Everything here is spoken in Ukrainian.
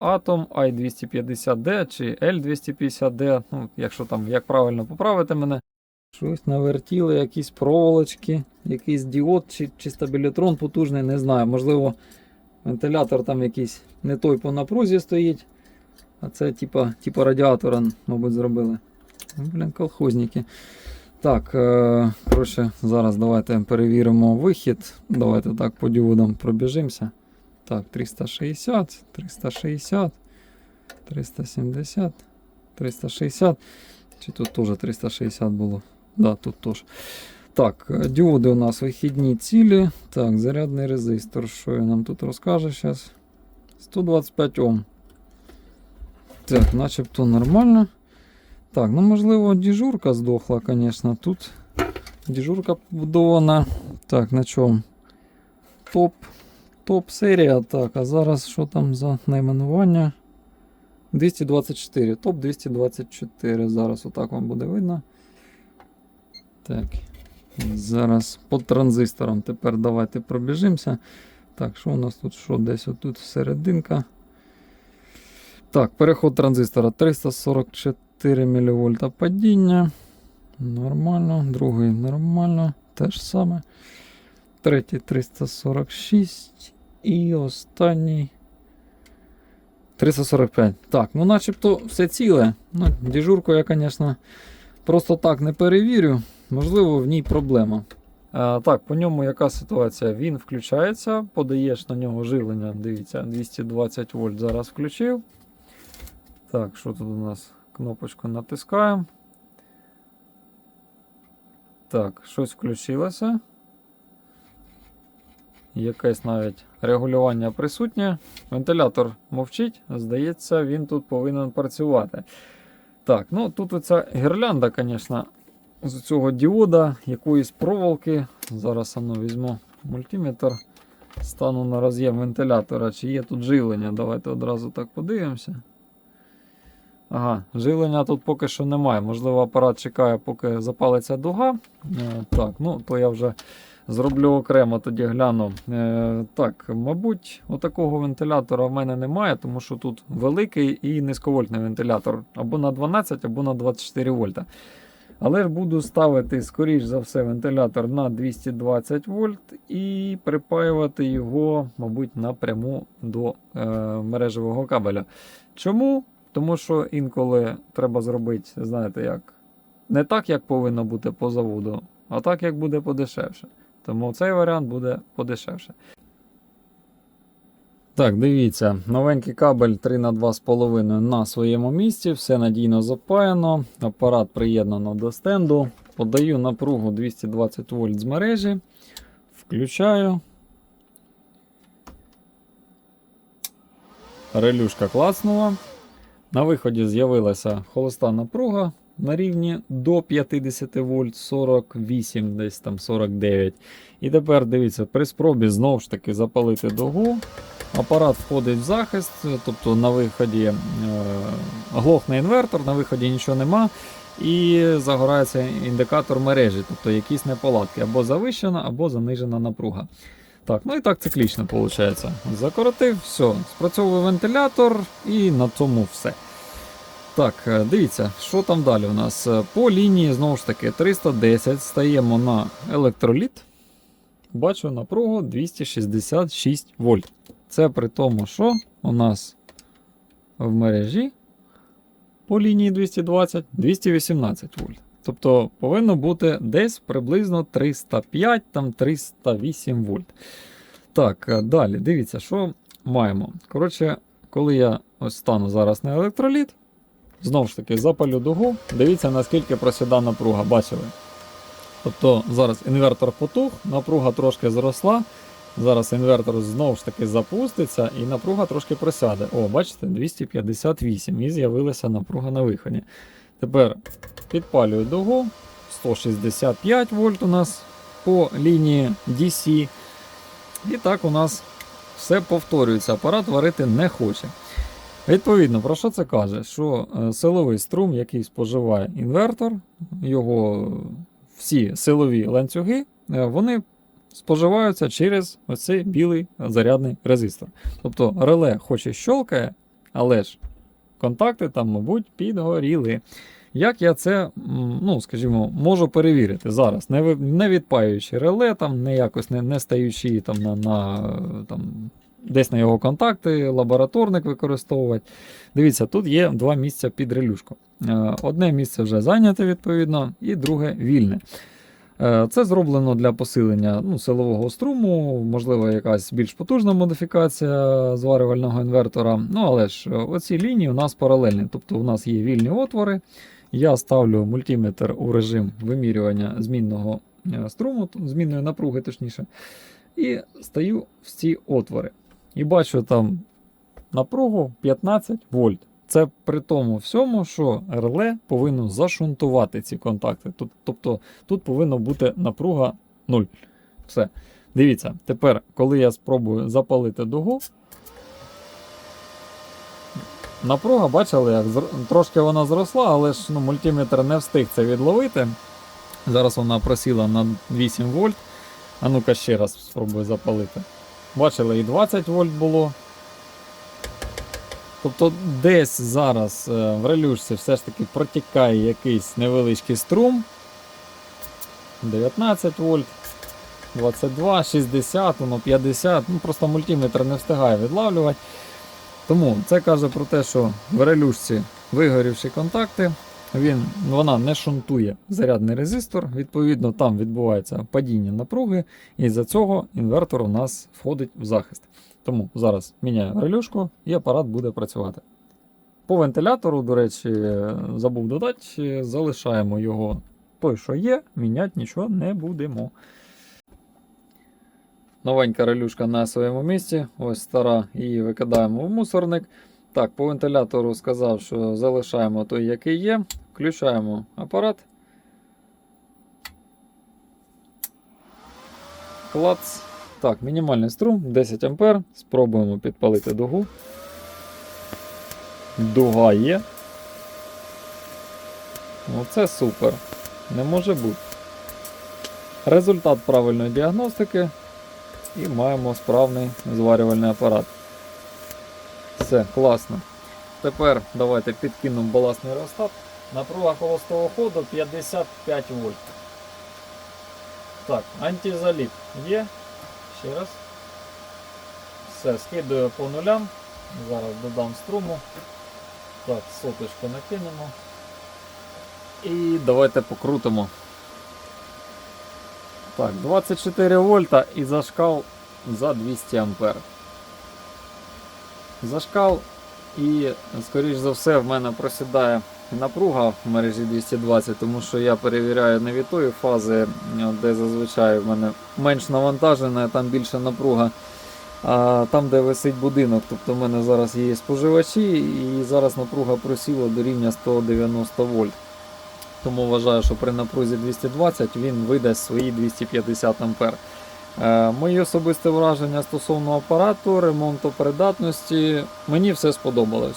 Atom i250D чи L250D, ну, якщо там як правильно поправити мене. Щось навертіли, якісь проволочки, якийсь діод чи, чи стабілітрон потужний, не знаю. Можливо, вентилятор там якийсь не той по напрузі стоїть. А це типа, типа радіатора, мабуть, зробили. Ну, Блін, колхозники. Так, е, коротше, зараз давайте перевіримо вихід. Давайте так по діодам пробіжимося. Так, 360, 360, 370, 360. Чи тут теж 360 було? Да, тут теж. Так, е, діоди у нас вихідні цілі. Так, зарядний резистор. Що він нам тут розкаже зараз? 125 Ом. Так, начебто нормально. Так, ну можливо, діжурка здохла, звісно. Тут діжурка побудована. Так, на чому? Топ. Топ серія. Так, а зараз що там за найменування? 224. Топ 224. Зараз отак вам буде видно. Так. Зараз по транзисторам тепер давайте пробіжимося. Так, що у нас тут? Що десь отут серединка. Так, переход транзистора 344 мВ падіння. Нормально. Другий нормально. Те ж саме. Третій 346. І останній 345. Так, ну начебто все ціле. Ну, дежурку я, звісно, просто так не перевірю. Можливо, в ній проблема. А, так, по ньому яка ситуація? Він включається, подаєш на нього живлення. Дивіться, 220 вольт зараз включив. Так, що тут у нас? Кнопочку натискаємо. Так, щось включилося. Якесь навіть регулювання присутнє. Вентилятор мовчить, здається, він тут повинен працювати. Так, ну тут оця гірлянда, звісно, з цього діода, якоїсь проволоки. Зараз ану візьму мультиметр, стану на роз'єм вентилятора, чи є тут живлення. Давайте одразу так подивимося. Ага, живлення тут поки що немає. Можливо, апарат чекає, поки запалиться дуга. Е, так, ну то я вже зроблю окремо, тоді гляну. Е, так, мабуть, отакого вентилятора в мене немає, тому що тут великий і низьковольтний вентилятор або на 12, або на 24 вольта. Але ж буду ставити, скоріш за все, вентилятор на 220 вольт і припаювати його, мабуть, напряму до е, мережевого кабеля. Чому? Тому що інколи треба зробити, знаєте, як не так, як повинно бути по заводу, а так, як буде подешевше. Тому цей варіант буде подешевше. Так, дивіться, новенький кабель 3 на 2,5 на своєму місці, все надійно запаяно, апарат приєднано до стенду. Подаю напругу 220 вольт з мережі. Включаю. Релюшка клацнула. На виході з'явилася холоста напруга на рівні до 50 вольт 48, десь там 49. І тепер дивіться, при спробі знову ж таки запалити дугу. Апарат входить в захист, тобто на виході е, глохне інвертор, на виході нічого нема. І загорається індикатор мережі, тобто якісь неполадки, або завищена, або занижена напруга. Так, ну і так циклічно виходить. Закоротив, все, спрацьовує вентилятор і на цьому все. Так, е, дивіться, що там далі у нас. Е, По лінії, знову ж таки, 310 стаємо на електроліт. Бачу напругу 266 вольт. Це при тому, що у нас в мережі по лінії 220 218 вольт. Тобто повинно бути десь приблизно 305 там 308 вольт. Так, е, далі, дивіться, що маємо. Коротше, коли я ось стану зараз на електроліт, знову ж таки запалю дугу, дивіться, наскільки просіда напруга, бачили. Тобто зараз інвертор потух, напруга трошки зросла. Зараз інвертор знову ж таки запуститься і напруга трошки просяде. О, бачите, 258 і з'явилася напруга на виході. Тепер підпалюю дугу. 165 вольт у нас по лінії DC. І так у нас все повторюється. Апарат варити не хоче. Відповідно, про що це каже? Що е, силовий струм, який споживає інвертор, його всі силові ланцюги, е, вони споживаються через оцей білий зарядний резистор. Тобто реле хоч і щолкає, Але ж контакти там, мабуть, підгоріли. Як я це, ну, скажімо, можу перевірити зараз, не, не відпаюючи реле, там, не якось не, не стаючи там, на, на, там, десь на його контакти, лабораторник використовувати. Дивіться, тут є два місця під релюшку. Е, Одне місце вже зайняте, відповідно, і друге вільне. Е, Це зроблено для посилення ну, силового струму, можливо, якась більш потужна модифікація зварювального інвертора. Ну, але ж е, оці лінії у нас паралельні, тобто у нас є вільні отвори. Я ставлю мультиметр у режим вимірювання змінного струму, змінної напруги, точніше, і стаю в ці отвори. І бачу там напругу 15 вольт. Це при тому всьому, що реле повинно зашунтувати ці контакти. Тут- Тобто тут повинна бути напруга 0. Все. Дивіться, тепер, коли я спробую запалити дугу, напруга, бачили, як трошки вона зросла, але ж ну, мультиметр не встиг це відловити. Зараз вона просіла на 8 вольт. А ну-ка ще раз спробую запалити. Бачили, і 20 вольт було. Тобто десь зараз е, в релюшці все ж таки протікає якийсь невеличкий струм. 19 вольт, 22, 60, ну 50. Ну просто мультиметр не встигає відлавлювати. Тому це каже про те, що в релюшці вигорівші контакти, він, вона не шунтує зарядний резистор. Відповідно, там відбувається падіння напруги, і за цього інвертор у нас входить в захист. Тому зараз міняю релюшку і апарат буде працювати. По вентилятору, до речі, забув додати, залишаємо його той, що є, міняти нічого не будемо. Новенька релюшка на своєму місці. Ось стара, її викидаємо в мусорник. Так, по вентилятору сказав, що залишаємо той, який є. Включаємо апарат. Клац. Так, мінімальний струм 10 А. Спробуємо підпалити дугу. Дуга є. Оце супер. Не може бути. Результат правильної діагностики. І маємо справний зварювальний апарат. Все, класно. Тепер давайте підкинемо балансний реостат. Напруга холостого ходу 55 вольт. Так, антизаліп є. Ще раз. Все, скидаю по нулям. Зараз додам струму. Так, соточку накинемо. І давайте покрутимо. Так, 24 вольта і зашкал за 200 ампер. Зашкал і, скоріш за все, в мене просідає напруга в мережі 220, тому що я перевіряю не від тої фази, де зазвичай в мене менш навантажена, там більша напруга. А там, де висить будинок, тобто в мене зараз є споживачі, і зараз напруга просіла до рівня 190 вольт. Тому вважаю, що при напрузі 220 він видасть свої 250 ампер. Е, Мої особисті враження стосовно апарату, ремонту придатності, мені все сподобалось.